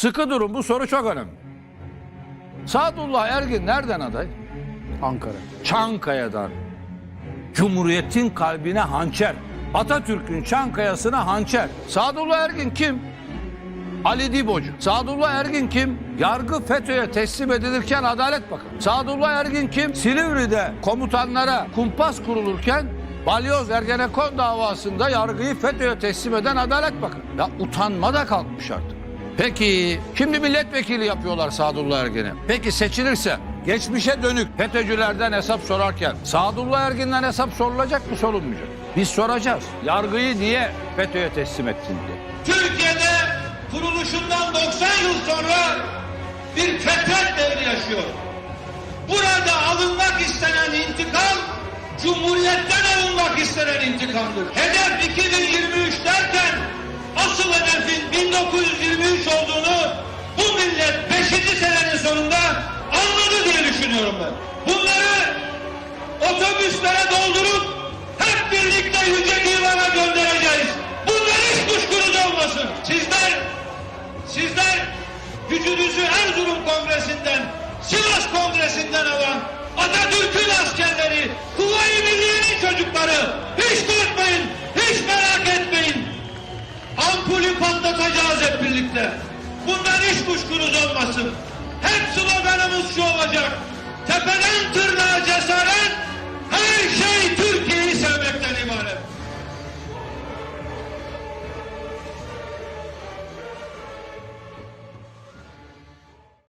Sıkı durun bu soru çok önemli. Sadullah Ergin nereden aday? Ankara. Çankaya'dan. Cumhuriyetin kalbine hançer. Atatürk'ün Çankaya'sına hançer. Sadullah Ergin kim? Ali Dibocu. Sadullah Ergin kim? Yargı FETÖ'ye teslim edilirken Adalet Bakanı. Sadullah Ergin kim? Silivri'de komutanlara kumpas kurulurken Balyoz Ergenekon davasında yargıyı FETÖ'ye teslim eden Adalet Bakanı. Ya utanma da kalkmış artık. Peki şimdi milletvekili yapıyorlar Sadullah Ergin'i. Peki seçilirse geçmişe dönük FETÖ'cülerden hesap sorarken Sadullah Ergin'den hesap sorulacak mı sorulmayacak? Biz soracağız. Yargıyı niye FETÖ'ye teslim ettin diye. Türkiye'de kuruluşundan 90 yıl sonra bir fetret devri yaşıyor. Burada alınmak istenen intikam, Cumhuriyet'ten alınmak istenen intikamdır. Hedef 2023 düşünüyorum ben. Bunları otobüslere doldurup hep birlikte Yüce Divan'a göndereceğiz. Bundan hiç kuşkunuz olmasın. Sizler, sizler gücünüzü Erzurum Kongresi'nden, Sivas Kongresi'nden alan Atatürk'ün askerleri, Kuvayi Milliye'nin çocukları hiç korkmayın, hiç merak etmeyin. Ampulü patlatacağız hep birlikte. Bundan hiç kuşkunuz olmasın. Hep sloganımız şu olacak. Tepeden tırnağa cesaret